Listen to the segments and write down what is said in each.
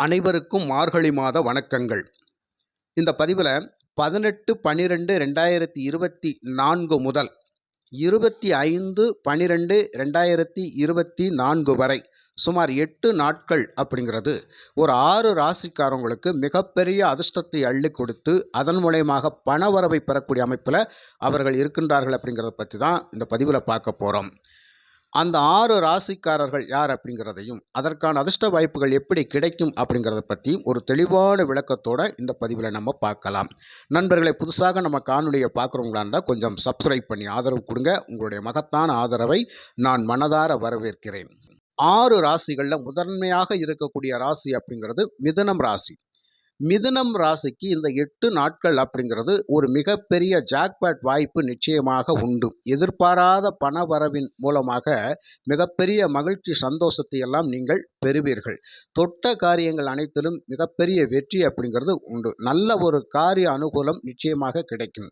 அனைவருக்கும் மார்கழி மாத வணக்கங்கள். இந்த பதிவில் பதினெட்டு பன்னிரெண்டு ரெண்டாயிரத்தி இருபத்தி நான்கு முதல் இருபத்தி ஐந்து பன்னிரெண்டு ரெண்டாயிரத்தி இருபத்தி நான்கு வரை சுமார் எட்டு நாட்கள் அப்படிங்கிறது ஒரு ஆறு ராசிக்காரங்களுக்கு மிகப்பெரிய அதிர்ஷ்டத்தை அள்ளி கொடுத்து அதன் மூலயமாக பணவரவை பெறக்கூடிய அமைப்பில் அவர்கள் இருக்கின்றார்கள் அப்படிங்கிறத பற்றி தான் இந்த பதிவில் பார்க்க போகிறோம் அந்த ஆறு ராசிக்காரர்கள் யார் அப்படிங்கிறதையும் அதற்கான அதிர்ஷ்ட வாய்ப்புகள் எப்படி கிடைக்கும் அப்படிங்கிறத பற்றியும் ஒரு தெளிவான விளக்கத்தோட இந்த பதிவில் நம்ம பார்க்கலாம். நண்பர்களை புதுசாக நம்ம காணொலியை பார்க்குறவங்களாண்டா கொஞ்சம் சப்ஸ்கிரைப் பண்ணி ஆதரவு கொடுங்க. உங்களுடைய மகத்தான ஆதரவை நான் மனதார வரவேற்கிறேன். ஆறு ராசிகளில் முதன்மையாக இருக்கக்கூடிய ராசி அப்படிங்கிறது மிதனம் ராசி. மிதுனம் ராசிக்கு இந்த எட்டு நாட்கள் அப்படிங்கிறது ஒரு மிகப்பெரிய ஜாக்பேட் வாய்ப்பு நிச்சயமாக உண்டு. எதிர்பாராத பண வரவின் மூலமாக மிகப்பெரிய மகிழ்ச்சி சந்தோஷத்தை எல்லாம் நீங்கள் பெறுவீர்கள். தொட்ட காரியங்கள் அனைத்திலும் மிகப்பெரிய வெற்றி அப்படிங்கிறது உண்டு. நல்ல ஒரு காரிய அனுகூலம் நிச்சயமாக கிடைக்கும்.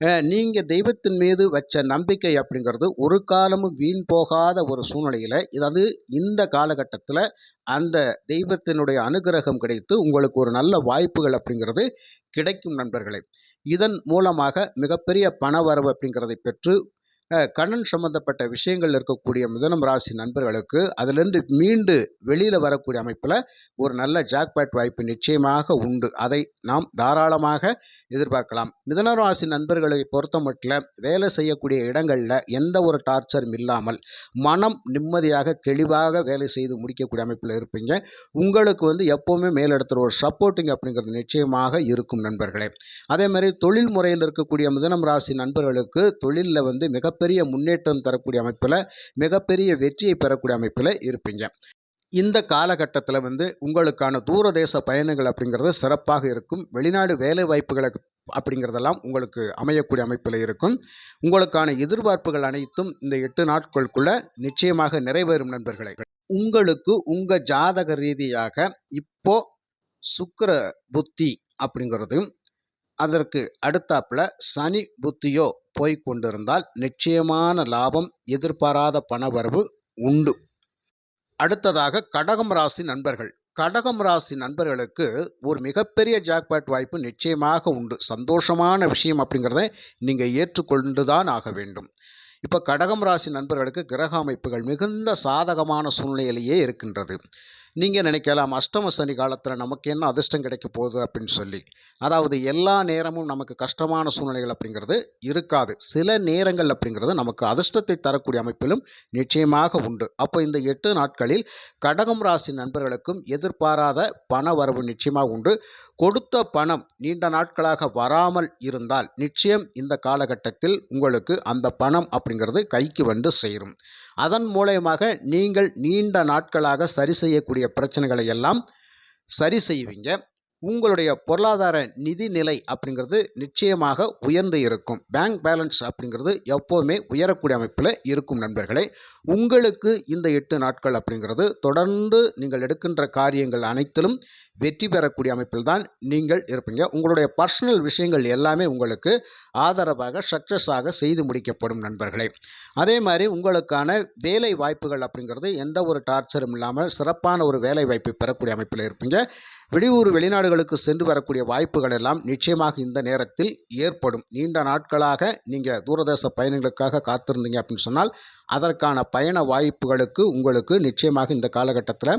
நீங்கள் தெய்வத்தின் மீது வச்ச நம்பிக்கை அப்படிங்கிறது ஒரு காலமும் வீண் போகாத ஒரு சூழ்நிலையில் இதாவது இந்த காலகட்டத்தில் அந்த தெய்வத்தினுடைய அனுகிரகம் கிடைத்து உங்களுக்கு ஒரு நல்ல வாய்ப்புகள் அப்படிங்கிறது கிடைக்கும் நண்பர்களே. இதன் மூலமாக மிகப்பெரிய பணவரவு அப்படிங்கிறதை பெற்று கண்ணன் சம்பந்தப்பட்ட விஷயங்கள் இருக்கக்கூடிய மிதனம் ராசி நண்பர்களுக்கு அதிலிருந்து மீண்டு வெளியில் வரக்கூடிய அமைப்பில் ஒரு நல்ல ஜாக்பேட் வாய்ப்பு நிச்சயமாக உண்டு. அதை நாம் தாராளமாக எதிர்பார்க்கலாம். மிதன ராசி நண்பர்களை பொறுத்த மட்டும் வேலை செய்யக்கூடிய இடங்களில் எந்த ஒரு டார்ச்சரும் இல்லாமல் மனம் நிம்மதியாக தெளிவாக வேலை செய்து முடிக்கக்கூடிய அமைப்பில் இருப்பீங்க. உங்களுக்கு வந்து எப்போவுமே மேலிடத்தில் ஒரு சப்போர்ட்டிங் அப்படிங்கிறது நிச்சயமாக இருக்கும் நண்பர்களே. அதே மாதிரி தொழில் முறையில் இருக்கக்கூடிய மிதனம் ராசி நண்பர்களுக்கு தொழிலில் வந்து மிக மிகப்பெரிய முன்னேற்றம் தரக்கூடிய அமைப்பில் மிகப்பெரிய வெற்றியை பெறக்கூடிய அமைப்பில் இருப்பீங்க. இந்த காலகட்டத்தில் வந்து உங்களுக்கான தூரதேச பயணங்கள் அப்படிங்கிறது சிறப்பாக இருக்கும். வெளிநாடு வேலை வாய்ப்புகளை அப்படிங்கிறதெல்லாம் உங்களுக்கு அமையக்கூடிய அமைப்பில் இருக்கும். உங்களுக்கான எதிர்பார்ப்புகள் அனைத்தும் இந்த எட்டு நாட்களுக்குள்ள நிச்சயமாக நிறைவேறும் நண்பர்களை. உங்களுக்கு உங்கள் ஜாதக ரீதியாக இப்போ சுக்கர புத்தி அப்படிங்கிறதும் அதற்கு அடுத்தாப்புல சனி புத்தியோ போய் கொண்டிருந்தால் நிச்சயமான லாபம் எதிர்பாராத பணவரவு உண்டு. அடுத்ததாக கடகம் ராசி நண்பர்கள். கடகம் ராசி நண்பர்களுக்கு ஒரு மிகப்பெரிய ஜாக்பாட் வாய்ப்பு நிச்சயமாக உண்டு. சந்தோஷமான விஷயம் அப்படிங்கிறத நீங்கள் ஏற்றுக்கொண்டு தான் ஆக வேண்டும். இப்போ கடகம் ராசி நண்பர்களுக்கு கிரக அமைப்புகள் மிகுந்த சாதகமான சூழ்நிலையிலேயே இருக்கின்றது. நீங்கள் நினைக்கலாம் அஷ்டம சனி காலத்தில் நமக்கு என்ன அதிர்ஷ்டம் கிடைக்க போகுது அப்படின்னு சொல்லி. அதாவது எல்லா நேரமும் நமக்கு கஷ்டமான சூழ்நிலைகள் அப்படிங்கிறது இருக்காது. சில நேரங்கள் அப்படிங்கிறது நமக்கு அதிர்ஷ்டத்தை தரக்கூடிய அமைப்பிலும் நிச்சயமாக உண்டு. அப்போ இந்த எட்டு நாட்களில் கடகம் ராசி நண்பர்களுக்கும் எதிர்பாராத பண வரவு நிச்சயமாக உண்டு. கொடுத்த பணம் நீண்ட நாட்களாக வராமல் இருந்தால் நிச்சயம் இந்த காலகட்டத்தில் உங்களுக்கு அந்த பணம் அப்படிங்கிறது கைக்கு வந்து சேரும். அதன் மூலயமாக நீங்கள் நீண்ட நாட்களாக சரி செய்யக்கூடிய பிரச்சனைகளை எல்லாம் சரி செய்வீங்க. உங்களுடைய பொருளாதார நிதி நிலை அப்படிங்கிறது நிச்சயமாக உயர்ந்து இருக்கும். பேங்க் பேலன்ஸ் அப்படிங்கிறது எப்போவுமே உயரக்கூடிய அமைப்பில் இருக்கும் நண்பர்களே. உங்களுக்கு இந்த எட்டு நாட்கள் அப்படிங்கிறது தொடர்ந்து நீங்கள் எடுக்கின்ற காரியங்கள் அனைத்திலும் வெற்றி பெறக்கூடிய அமைப்பில் தான் நீங்கள் இருப்பீங்க. உங்களுடைய பர்சனல் விஷயங்கள் எல்லாமே உங்களுக்கு ஆதரவாக சக்ஸஸாக செய்து முடிக்கப்படும் நண்பர்களே. அதே மாதிரி உங்களுக்கான வேலை வாய்ப்புகள் அப்படிங்கிறது எந்த ஒரு டார்ச்சரும் இல்லாமல் சிறப்பான ஒரு வேலை வாய்ப்பை பெறக்கூடிய அமைப்பில் இருப்பீங்க. வெளியூர் வெளிநாடுகளுக்கு சென்று வரக்கூடிய வாய்ப்புகள் எல்லாம் நிச்சயமாக இந்த நேரத்தில் ஏற்படும். நீண்ட நாட்களாக நீங்கள் தூரதேச பயணங்களுக்காக காத்திருந்தீங்க அப்படின்னு சொன்னால் அதற்கான பயண வாய்ப்புகளுக்கு உங்களுக்கு நிச்சயமாக இந்த காலகட்டத்தில்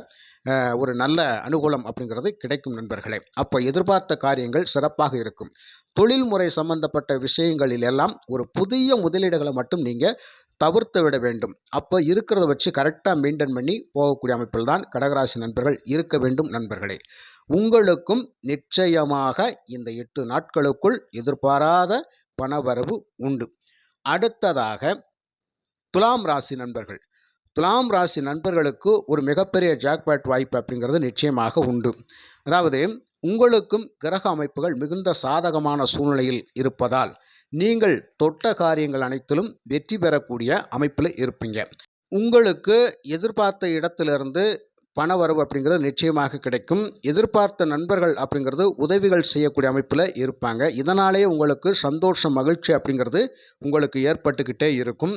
ஒரு நல்ல அனுகூலம் அப்படிங்கிறது கிடைக்கும் நண்பர்களே. அப்போ எதிர்பார்த்த காரியங்கள் சிறப்பாக இருக்கும். தொழில்முறை சம்பந்தப்பட்ட விஷயங்களில் எல்லாம் ஒரு புதிய முதலீடுகளை மட்டும் நீங்கள் தவிர்த்து விட வேண்டும். அப்போ இருக்கிறத வச்சு கரெக்டாக மெயின்டைன் பண்ணி போகக்கூடிய அமைப்பில் தான் கடகராசி நண்பர்கள் இருக்க வேண்டும் நண்பர்களே. உங்களுக்கும் நிச்சயமாக இந்த எட்டு நாட்களுக்குள் எதிர்பாராத பணவரவு உண்டு. அடுத்ததாக துலாம் ராசி நண்பர்கள். துலாம் ராசி நண்பர்களுக்கு ஒரு மிகப்பெரிய ஜாக்பேட் வாய்ப்பு அப்படிங்கிறது நிச்சயமாக உண்டு. அதாவது உங்களுக்கும் கிரக அமைப்புகள் மிகுந்த சாதகமான சூழ்நிலையில் இருப்பதால் நீங்கள் தொட்ட காரியங்கள் அனைத்திலும் வெற்றி பெறக்கூடிய அமைப்பில் இருப்பீங்க. உங்களுக்கு எதிர்பார்த்த இடத்திலிருந்து பண வரவு அப்படிங்கிறது நிச்சயமாக கிடைக்கும். எதிர்பார்த்த நண்பர்கள் அப்படிங்கிறது உதவிகள் செய்யக்கூடிய அமைப்பில் இருப்பாங்க. இதனாலே உங்களுக்கு சந்தோஷம் மகிழ்ச்சி அப்படிங்கிறது உங்களுக்கு ஏற்பட்டுக்கிட்டே இருக்கும்.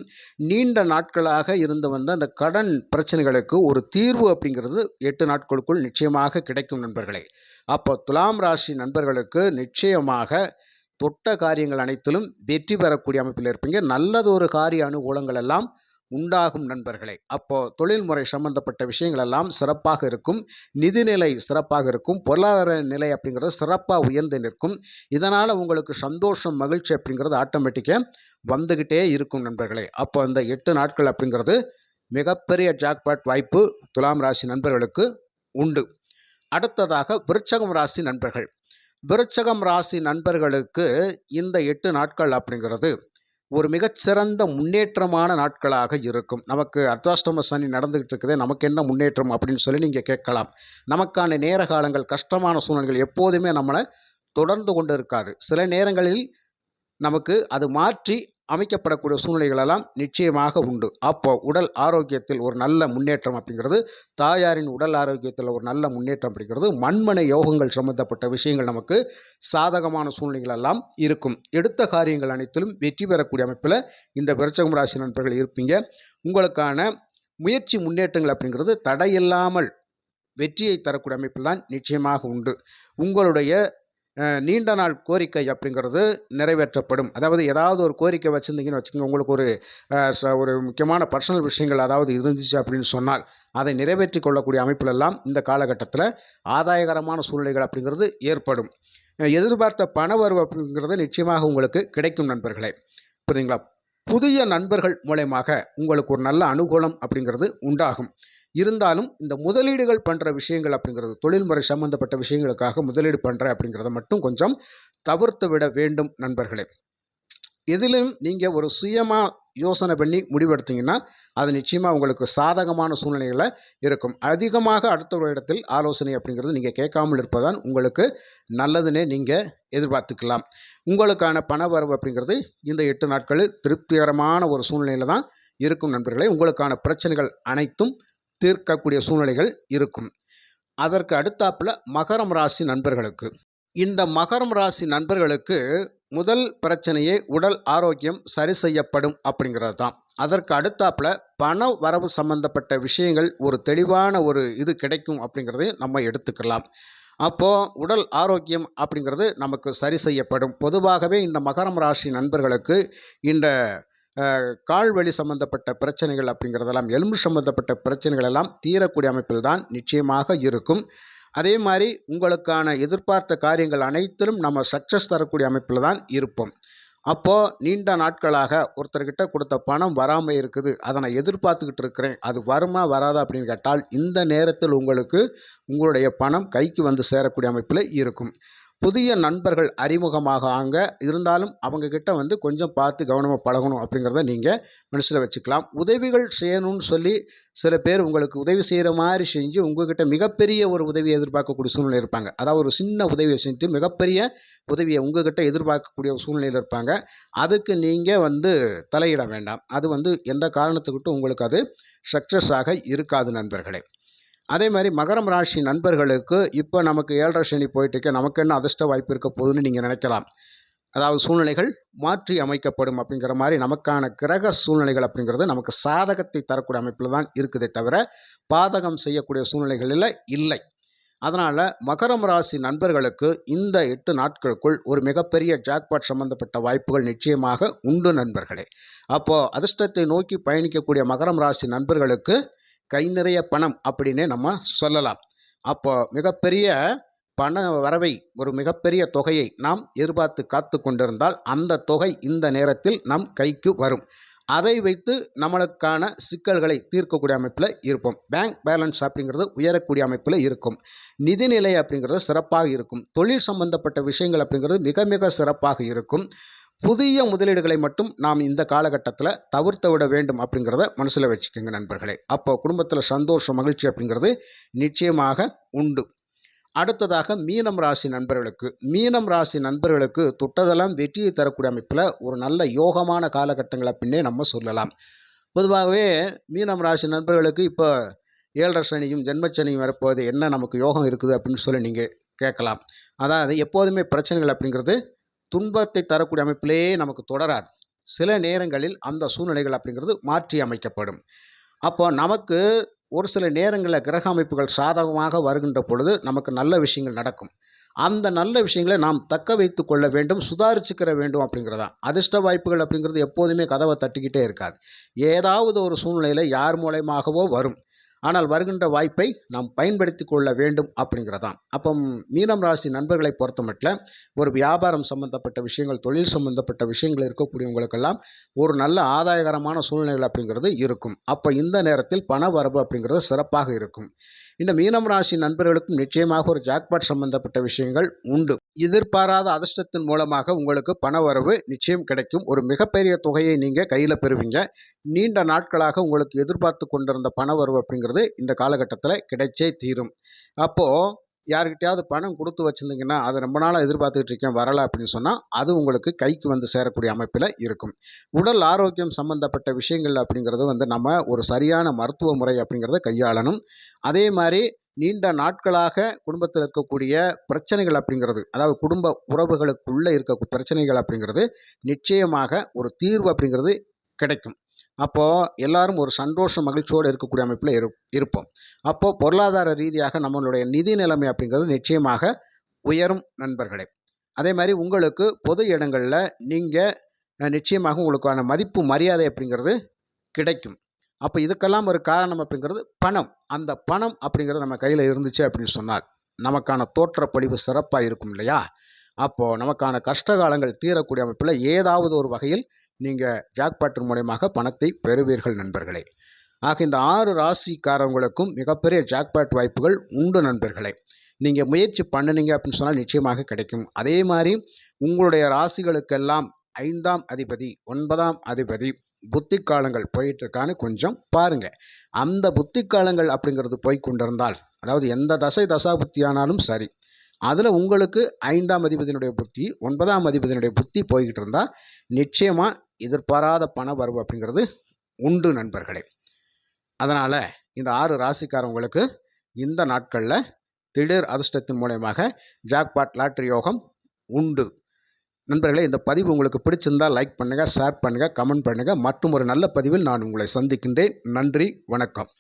நீண்ட நாட்களாக இருந்து வந்த அந்த கடன் பிரச்சனைகளுக்கு ஒரு தீர்வு அப்படிங்கிறது எட்டு நாட்களுக்குள் நிச்சயமாக கிடைக்கும் நண்பர்களே. அப்போ துலாம் ராசி நண்பர்களுக்கு நிச்சயமாக தொட்ட காரியங்கள் அனைத்திலும் வெற்றி பெறக்கூடிய அமைப்பில் இருப்பீங்க. நல்லதொரு காரிய அனுகூலங்கள் எல்லாம் உண்டாகும் நண்பர்களே. அப்போ தொழில்முறை சம்பந்தப்பட்ட விஷயங்கள் எல்லாம் சிறப்பாக இருக்கும். நிதிநிலை சிறப்பாக இருக்கும். பொருளாதார நிலை அப்படிங்கிறது சிறப்பாக உயர்ந்து நிற்கும். இதனால் உங்களுக்கு சந்தோஷம் மகிழ்ச்சி அப்படிங்கிறது ஆட்டோமேட்டிக்காக வந்துக்கிட்டே இருக்கும் நண்பர்களே. அப்போ அந்த எட்டு நாட்கள் அப்படிங்கிறது மிகப்பெரிய ஜாக்பாட் வாய்ப்பு துலாம் ராசி நண்பர்களுக்கு உண்டு. அடுத்ததாக விருச்சகம் ராசி நண்பர்கள். விருச்சகம் ராசி நண்பர்களுக்கு இந்த எட்டு நாட்கள் அப்படிங்கிறது ஒரு மிகச்சிறந்த முன்னேற்றமான நாட்களாக இருக்கும். நமக்கு அர்த்தாஷ்டம சனி நடந்துகிட்டு இருக்குதே நமக்கு என்ன முன்னேற்றம் அப்படின்னு சொல்லி நீங்கள் கேட்கலாம். நமக்கான நேர காலங்கள் கஷ்டமான சூழ்நிலைகள் எப்போதுமே நம்மளை தொடர்ந்து கொண்டு இருக்காது. சில நேரங்களில் நமக்கு அது மாற்றி அமைக்கப்படக்கூடிய சூழ்நிலைகளெல்லாம் நிச்சயமாக உண்டு. அப்போ உடல் ஆரோக்கியத்தில் ஒரு நல்ல முன்னேற்றம் அப்படிங்கிறது தாயாரின் உடல் ஆரோக்கியத்தில் ஒரு நல்ல முன்னேற்றம் அப்படிங்கிறது மண்மனை யோகங்கள் சம்பந்தப்பட்ட விஷயங்கள் நமக்கு சாதகமான சூழ்நிலைகள் எல்லாம் இருக்கும். எடுத்த காரியங்கள் அனைத்திலும் வெற்றி பெறக்கூடிய அமைப்பில் இந்த விருச்சகம் ராசி நண்பர்கள் இருப்பீங்க. உங்களுக்கான முயற்சி முன்னேற்றங்கள் அப்படிங்கிறது தடையில்லாமல் வெற்றியை தரக்கூடிய அமைப்பில் தான் நிச்சயமாக உண்டு. உங்களுடைய நீண்ட நாள் கோரிக்கை அப்படிங்கிறது நிறைவேற்றப்படும். அதாவது ஏதாவது ஒரு கோரிக்கை வச்சுருந்தீங்கன்னு வச்சுக்கோங்க உங்களுக்கு ஒரு ச- ஒரு முக்கியமான பர்சனல் விஷயங்கள் அதாவது இருந்துச்சு அப்படின்னு சொன்னால் அதை நிறைவேற்றி கொள்ளக்கூடிய அமைப்பிலெல்லாம் இந்த காலகட்டத்தில் ஆதாயகரமான சூழ்நிலைகள் அப்படிங்கிறது ஏற்படும். எதிர்பார்த்த பணவரவு அப்படிங்கிறது நிச்சயமாக உங்களுக்கு கிடைக்கும் நண்பர்களே. புரியுதுங்களா? புதிய நண்பர்கள் மூலயமாக உங்களுக்கு ஒரு நல்ல அனுகூலம் அப்படிங்கிறது உண்டாகும். இருந்தாலும் இந்த முதலீடுகள் பண்ணுற விஷயங்கள் அப்படிங்கிறது தொழில்முறை சம்பந்தப்பட்ட விஷயங்களுக்காக முதலீடு பண்ணுற அப்படிங்கிறத மட்டும் கொஞ்சம் தவிர்த்து விட வேண்டும் நண்பர்களே. எதிலும் நீங்கள் ஒரு சுயமாக யோசனை பண்ணி முடிவெடுத்தீங்கன்னா அது நிச்சயமாக உங்களுக்கு சாதகமான சூழ்நிலைகளை இருக்கும். அதிகமாக அடுத்த ஒரு இடத்தில் ஆலோசனை அப்படிங்கிறது நீங்கள் கேட்காமல் இருப்பதான் உங்களுக்கு நல்லதுன்னே நீங்கள் எதிர்பார்த்துக்கலாம். உங்களுக்கான பண வரவு அப்படிங்கிறது இந்த எட்டு நாட்களில் திருப்திகரமான ஒரு சூழ்நிலையில் தான் இருக்கும் நண்பர்களே. உங்களுக்கான பிரச்சனைகள் அனைத்தும் தீர்க்கக்கூடிய சூழ்நிலைகள் இருக்கும். அதற்கு அடுத்தாப்புல மகரம் ராசி நண்பர்களுக்கு. இந்த மகரம் ராசி நண்பர்களுக்கு முதல் பிரச்சனையே உடல் ஆரோக்கியம் சரி செய்யப்படும் அப்படிங்கிறது தான். அதற்கு அடுத்தாப்புல பண வரவு சம்பந்தப்பட்ட விஷயங்கள் ஒரு தெளிவான ஒரு இது கிடைக்கும் அப்படிங்கிறதை நம்ம எடுத்துக்கலாம். அப்போது உடல் ஆரோக்கியம் அப்படிங்கிறது நமக்கு சரி செய்யப்படும். பொதுவாகவே இந்த மகரம் ராசி நண்பர்களுக்கு இந்த கால்வழி சம்பந்தப்பட்ட பிரச்சனைகள் அப்படிங்கிறதெல்லாம் எலும்பு சம்பந்தப்பட்ட பிரச்சனைகள் எல்லாம் தீரக்கூடிய அமைப்பில் தான் நிச்சயமாக இருக்கும். அதே மாதிரி உங்களுக்கான எதிர்பார்த்த காரியங்கள் அனைத்திலும் நம்ம சக்ஸஸ் தரக்கூடிய அமைப்பில் தான் இருப்போம். அப்போது நீண்ட நாட்களாக ஒருத்தர்கிட்ட கொடுத்த பணம் வராமல் இருக்குது. அதை நான் எதிர்பார்த்துக்கிட்டு இருக்கிறேன். அது வருமா வராதா அப்படின்னு கேட்டால் இந்த நேரத்தில் உங்களுக்கு உங்களுடைய பணம் கைக்கு வந்து சேரக்கூடிய அமைப்பில் இருக்கும். புதிய நண்பர்கள் அறிமுகமாக ஆங்க இருந்தாலும் அவங்க கிட்ட வந்து கொஞ்சம் பார்த்து கவனமாக பழகணும் அப்படிங்கிறத நீங்கள் மனசில் வச்சுக்கலாம். உதவிகள் செய்யணும்னு சொல்லி சில பேர் உங்களுக்கு உதவி செய்கிற மாதிரி செஞ்சு உங்ககிட்ட மிகப்பெரிய ஒரு உதவியை எதிர்பார்க்கக்கூடிய சூழ்நிலை இருப்பாங்க. அதாவது ஒரு சின்ன உதவியை செஞ்சு மிகப்பெரிய உதவியை உங்ககிட்ட எதிர்பார்க்கக்கூடிய சூழ்நிலையில் இருப்பாங்க. அதுக்கு நீங்கள் வந்து தலையிட வேண்டாம். அது வந்து எந்த காரணத்துக்கிட்டும் உங்களுக்கு அது சக்ஸஸ் ஆக இருக்காது நண்பர்களே. அதே மாதிரி மகரம் ராசி நண்பர்களுக்கு இப்போ நமக்கு ஏழரை சனி போயிட்டு நமக்கு என்ன அதிர்ஷ்ட வாய்ப்பு இருக்க போகுதுன்னு நீங்கள் நினைக்கலாம். அதாவது சூழ்நிலைகள் மாற்றி அமைக்கப்படும் அப்படிங்கிற மாதிரி நமக்கான கிரக சூழ்நிலைகள் அப்படிங்கிறது நமக்கு சாதகத்தை தரக்கூடிய அமைப்பில் தான் இருக்குதே தவிர பாதகம் செய்யக்கூடிய சூழ்நிலைகளில் இல்லை. அதனால் மகரம் ராசி நண்பர்களுக்கு இந்த எட்டு நாட்களுக்குள் ஒரு மிகப்பெரிய ஜாக்பாட் சம்பந்தப்பட்ட வாய்ப்புகள் நிச்சயமாக உண்டு நண்பர்களே. அப்போது அதிர்ஷ்டத்தை நோக்கி பயணிக்கக்கூடிய மகரம் ராசி நண்பர்களுக்கு கை நிறைய பணம் அப்படின்னே நம்ம சொல்லலாம். அப்போ மிகப்பெரிய பண வரவை ஒரு மிகப்பெரிய தொகையை நாம் எதிர்பார்த்து காத்து கொண்டிருந்தால் அந்த தொகை இந்த நேரத்தில் நம் கைக்கு வரும். அதை வைத்து நம்மளுக்கான சிக்கல்களை தீர்க்கக்கூடிய அமைப்பில் இருப்போம். பேங்க் பேலன்ஸ் அப்படிங்கிறது உயரக்கூடிய அமைப்பில் இருக்கும். நிதிநிலை அப்படிங்கிறது சிறப்பாக இருக்கும். தொழில் சம்பந்தப்பட்ட விஷயங்கள் அப்படிங்கிறது மிக மிக சிறப்பாக இருக்கும். புதிய முதலீடுகளை மட்டும் நாம் இந்த காலகட்டத்தில் தவிர்த்து விட வேண்டும் அப்படிங்கிறத மனசில் வச்சுக்கோங்க நண்பர்களே. அப்போ குடும்பத்தில் சந்தோஷம் மகிழ்ச்சி அப்படிங்கிறது நிச்சயமாக உண்டு. அடுத்ததாக மீனம் ராசி நண்பர்களுக்கு மீனம் ராசி நண்பர்களுக்கு தொட்டதெல்லாம் வெற்றியை தரக்கூடிய அமைப்பில் ஒரு நல்ல யோகமான காலகட்டங்களை பின்னே நம்ம சொல்லலாம். பொதுவாகவே மீனம் ராசி நண்பர்களுக்கு இப்போ ஏழரை சனியும் ஜென்மச்சனியும் வரப்போது என்ன நமக்கு யோகம் இருக்குது அப்படின்னு சொல்லி நீங்கள் கேட்கலாம். அதாவது எப்போதுமே பிரச்சனைகள் அப்படிங்கிறது துன்பத்தை தரக்கூடிய அமைப்பிலேயே நமக்கு தொடராது. சில நேரங்களில் அந்த சூழ்நிலைகள் அப்படிங்கிறது மாற்றி அமைக்கப்படும். அப்போ நமக்கு ஒரு சில நேரங்களில் கிரக அமைப்புகள் சாதகமாக வருகின்ற பொழுது நமக்கு நல்ல விஷயங்கள் நடக்கும். அந்த நல்ல விஷயங்களை நாம் தக்க வைத்து கொள்ள வேண்டும் சுதாரிச்சுக்கிற வேண்டும் அப்படிங்கிறதா அதிர்ஷ்ட வாய்ப்புகள் அப்படிங்கிறது எப்போதுமே கதவை தட்டிக்கிட்டே இருக்காது. ஏதாவது ஒரு சூழ்நிலையில் யார் மூலயமாகவோ வரும். ஆனால் வருகின்ற வாய்ப்பை நாம் பயன்படுத்தி கொள்ள வேண்டும் அப்படிங்கிறதான். அப்போ மீனம் ராசி நண்பர்களை பொறுத்த மட்டும் ஒரு வியாபாரம் சம்பந்தப்பட்ட விஷயங்கள் தொழில் சம்பந்தப்பட்ட விஷயங்கள் இருக்கக்கூடியவங்களுக்கெல்லாம் ஒரு நல்ல ஆதாயகரமான சூழ்நிலை அப்படிங்கிறது இருக்கும். அப்போ இந்த நேரத்தில் பண வரவு அப்படிங்கிறது சிறப்பாக இருக்கும். இந்த மீனம் ராசி நண்பர்களுக்கும் நிச்சயமாக ஒரு ஜாக்பாட் சம்பந்தப்பட்ட விஷயங்கள் உண்டு. எதிர்பாராத அதிர்ஷ்டத்தின் மூலமாக உங்களுக்கு பண வரவு நிச்சயம் கிடைக்கும். ஒரு மிகப்பெரிய தொகையை நீங்கள் கையில் பெறுவீங்க. நீண்ட நாட்களாக உங்களுக்கு எதிர்பார்த்து கொண்டிருந்த பண வரவு அப்படிங்கிறது இந்த காலகட்டத்தில் கிடைச்சே தீரும். அப்போது யார்கிட்டயாவது பணம் கொடுத்து வச்சுருந்தீங்கன்னா அதை ரொம்ப நாளாக எதிர்பார்த்துக்கிட்டு இருக்கேன் வரலை அப்படின்னு சொன்னால் அது உங்களுக்கு கைக்கு வந்து சேரக்கூடிய அமைப்பில் இருக்கும். உடல் ஆரோக்கியம் சம்மந்தப்பட்ட விஷயங்கள் அப்படிங்கிறது வந்து நம்ம ஒரு சரியான மருத்துவ முறை அப்படிங்கிறத கையாளணும். அதே மாதிரி நீண்ட நாட்களாக குடும்பத்தில் இருக்கக்கூடிய பிரச்சனைகள் அப்படிங்கிறது அதாவது குடும்ப உறவுகளுக்குள்ளே இருக்க பிரச்சனைகள் அப்படிங்கிறது நிச்சயமாக ஒரு தீர்வு அப்படிங்கிறது கிடைக்கும். அப்போது எல்லாரும் ஒரு சந்தோஷ மகிழ்ச்சியோடு இருக்கக்கூடிய அமைப்பில் இரு இருப்போம். அப்போது பொருளாதார ரீதியாக நம்மளுடைய நிதி நிலைமை அப்படிங்கிறது நிச்சயமாக உயரும் நண்பர்களே. அதே மாதிரி உங்களுக்கு பொது இடங்களில் நீங்கள் நிச்சயமாக உங்களுக்கான மதிப்பு மரியாதை அப்படிங்கிறது கிடைக்கும். அப்போ இதுக்கெல்லாம் ஒரு காரணம் அப்படிங்கிறது பணம். அந்த பணம் அப்படிங்கிறது நம்ம கையில் இருந்துச்சு அப்படின்னு சொன்னால் நமக்கான தோற்றப்பொழிவு சிறப்பாக இருக்கும் இல்லையா? அப்போது நமக்கான கஷ்டகாலங்கள் தீரக்கூடிய அமைப்பில் ஏதாவது ஒரு வகையில் நீங்கள் ஜாக்பாட்டின் மூலயமாக பணத்தை பெறுவீர்கள் நண்பர்களே. ஆக இந்த ஆறு ராசிக்காரவங்களுக்கும் மிகப்பெரிய ஜாக்பாட் வாய்ப்புகள் உண்டு நண்பர்களே. நீங்கள் முயற்சி பண்ணினீங்க அப்படின்னு சொன்னால் நிச்சயமாக கிடைக்கும். அதே மாதிரி உங்களுடைய ராசிகளுக்கெல்லாம் ஐந்தாம் அதிபதி ஒன்பதாம் அதிபதி புத்தி காலங்கள் போயிட்டுருக்கான்னு கொஞ்சம் பாருங்கள் அந்த புத்தி காலங்கள் அப்படிங்கிறது போய் கொண்டிருந்தால் அதாவது எந்த தசை தசா புத்தியானாலும் சரி அதில் உங்களுக்கு ஐந்தாம் அதிபதியினுடைய புத்தி ஒன்பதாம் அதிபதியினுடைய புத்தி போய்கிட்டு இருந்தால் நிச்சயமாக எதிர்பாராத பண வரவு அப்படிங்கிறது உண்டு நண்பர்களே. அதனால் இந்த ஆறு ராசிக்காரவங்களுக்கு இந்த நாட்களில் திடீர் அதிர்ஷ்டத்தின் மூலயமாக ஜாக்பாட் லாட்ரி யோகம் உண்டு. நண்பர்களே இந்த பதிவு உங்களுக்கு பிடிச்சிருந்தால் லைக் பண்ணுங்கள் ஷேர் பண்ணுங்கள் கமெண்ட் பண்ணுங்கள் மற்றும் ஒரு நல்ல பதிவில் நான் உங்களை சந்திக்கின்றேன். நன்றி வணக்கம்.